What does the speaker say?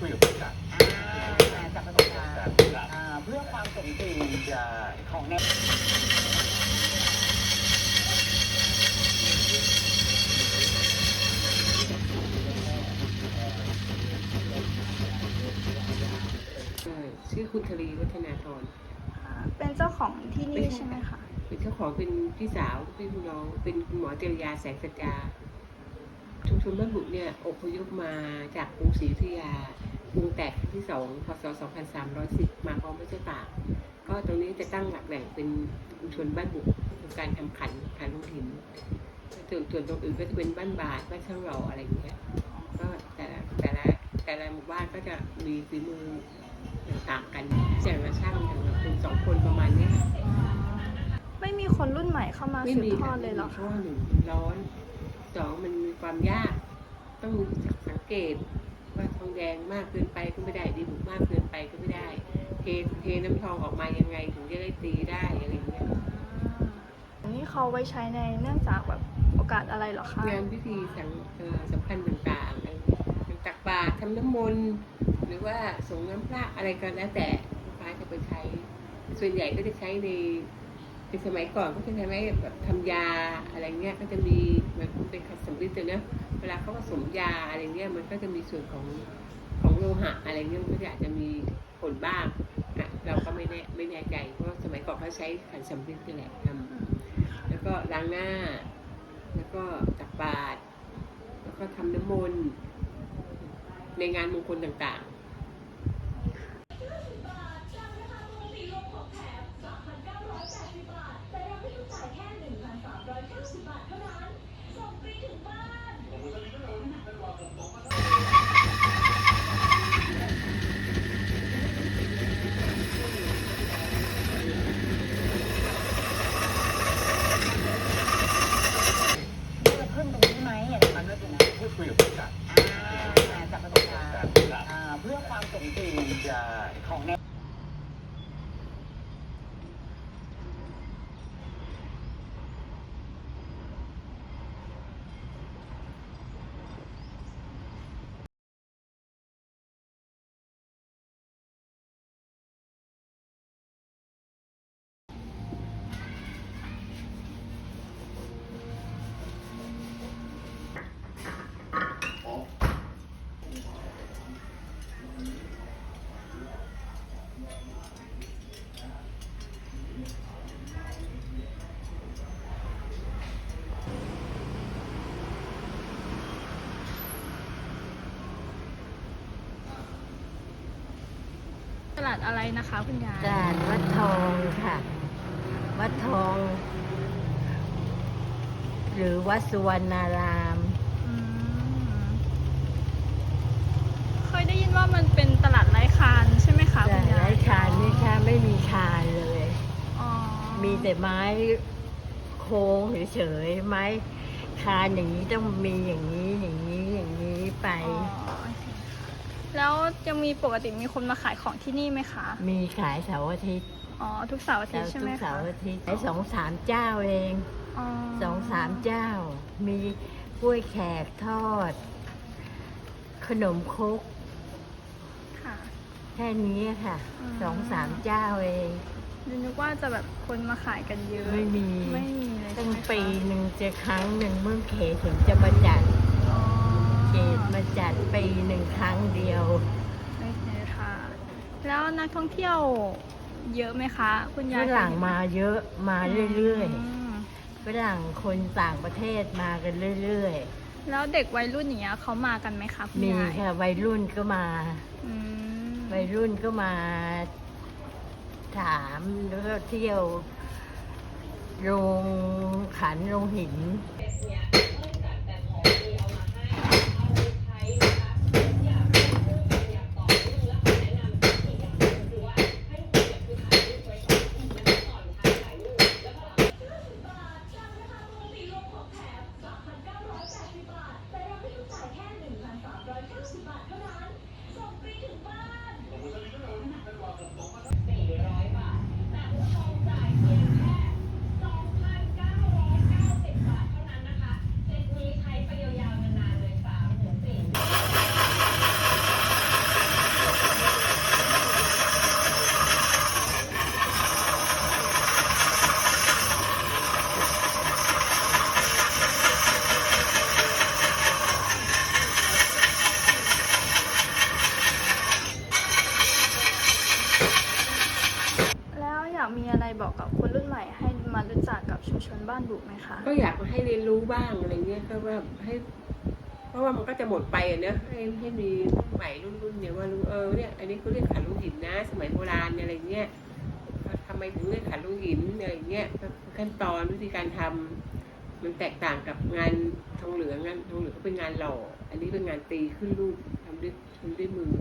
คุยกับผู้จัดอ่าจากประสบการณ์อ่าเพื่อความสมจริงใช่ของแนวชื่อคุณทรีวัฒนาธรอ่าเป็นเจ้าของที่นี่ใช่ไหมคะ เป็นเจ้าของเป็นพี่สาวเป็นพี่น้อง เป็นคุณหมอจริยาแสงสัจจาชุมชนบ้านบุกเนี่ยอพยพมาจากกรุงศรีอยุธยาก รุงแตกครั้งที่สองพศ 2310 มาพร้อมพระเจ้าตากก็ตรงนี้จะตั้งหลักแหล่งเป็นชุมชนบ้านบุกคือการทำขันขันลงหินส่วนส่วนตรงอื่นก็จะเป็นบ้านบาทบ้านช่างหล่ออะไรอย่างเงี้ยก็แต่ละแต่ละแต่ละหมู่บ้านก็จะมีฝีมือต่างกันอย่างละช่างอย่างละคนสองคนประมาณเนี้ยค่ะไม่มีคนรุ่นใหม่เข้ามาสืบทอดเลยเหรอเพคะราะว่าหนึ่งมันร้อนสองมันมีความยาก ต้องรู้จักสังเกตว่า ทองแดงมากเกินไปก็ไม่ได้ดีบุกมากเกินไปก็ไม่ได้ เทเทน้ำทองออกมายังไงถึงจะได้ตีได้อะไรอย่างเงี้ยอันนี้เขาไว้ใช้ในเนื่องจากแบบโอกาสอะไรเหรอคะงานพิธีสังเอ่อสำคัญต่างๆอะไรอย่างตักบาตรทำน้ำมนต์หรือว่าสงน้ำพระอะไรก็แล้วแต่ลูกค้าจะไปใช้ ส่วนใหญ่ก็จะใช้ใน ในสมัยก่อนก็จะใช้ไว้แบบทำยาอะไรเงี้ยก็จะมีมือนเป็นคัสสมฤทธิ์นะเวลาเขาผสมยาอะไรเงี้ยมันก็จะมีส่วนของของโลหะอะไรเงี้ยมันก็อาจจะมีผลบ้างนะเราก็ไม่แน่ไม่แน่ใจเพราะสมัยก่อนเขาใช้ขันสัมฤทธิ์นี่แหละทำแล้วก็ล้างหน้า แล้วก็ตักบาตรแล้วก็ทำน้ำมนต์ในงานมงคลต่างๆ เพื่อพึ่งตรงนี้ไหมอย่างนั้นด้วยนะ พูดคุยกับผู้จัด อ่าจากประสบการณ์อ่าเพื่อควา มสมจริงใช่ของแน ตลาดอะไรนะคะ คุณยายด่านวัดทองค่ะ วัดทอง หรือวัดสุวรรณารามอืมเคยได้ยินว่ามันเป็นตลาดไร้คานใช่ไหมคะแต่คุณยายไร้คานนี่ค่ะไม่มีคานเลย อ๋อมีแต่ไม้โค้งเฉยๆไม้คานอย่างนี้ต้องมีอย่างนี้อย่างนี้อย่างนี้ไป อ๋อโอเค แล้วจะมีปกติมีคนมาขายของที่นี่ไหมคะ มีขายเสาร์อาทิตย์อ๋อทุกเสาร์อาทิตย์ใช่ไหมทุกคะเสาร์อาทิตย์ขายสองสามเจ้าเองอ๋อสองสามเจ้า มีกล้วยแขกทอด ขนมครกค่ะ แค่นี้ค่ะอืม สองสามเจ้าเองดินึกว่าจะแบบคนมาขายกันเยอะไม่มี ไม่มีเลยตั้ใช่งไหมคะปีหนึ่งจะครั้งหนึ่งเมื่อเขตถึงจะมาจัดอ๋อ เขตมาจัดปีหนึ่งครั้งเดียวโอเคค่ะ แล้วนักท่องเที่ยวเยอะไหมคะ คุณยาฝยรั่งมาเยอะมาเรื่อยมๆฝรั่งคนต่างประเทศมากันเรื่อยแล้วเด็กวัยรุ่นอย่างเงี้ยเขามากันไหมคะคุณๆ มียายค่ะวัยรุ่นก็มา อืมวัยรุ่นก็มาถามแล้วก็เที่ยวโรงขันโรงหิน บ้านบุไหมคะ ก็อยากให้เรียนรู้บ้างอะไรเงี้ยก็ว่าให้ เพราะว่ามันก็จะหมดไปอะเนอะให้ให้มีรุ่นใหม่รุ่นรุ่นเนี่ยว่ารู้เออเนี่ยอันนี้เขาเรียกขันลูกหินนะ สมัยโบราณเนี่ยอะไรเงี้ยทำไมถึงเรียกขันลูกหินอะไรเงี้ยขั้นตอนวิธีการทำมันแตกต่างกับงานทองเหลืองงานทองเหลืองก็เป็นงานหล่อ อันนี้เป็นงานตีขึ้นรูปทำด้วยทำด้วยมือ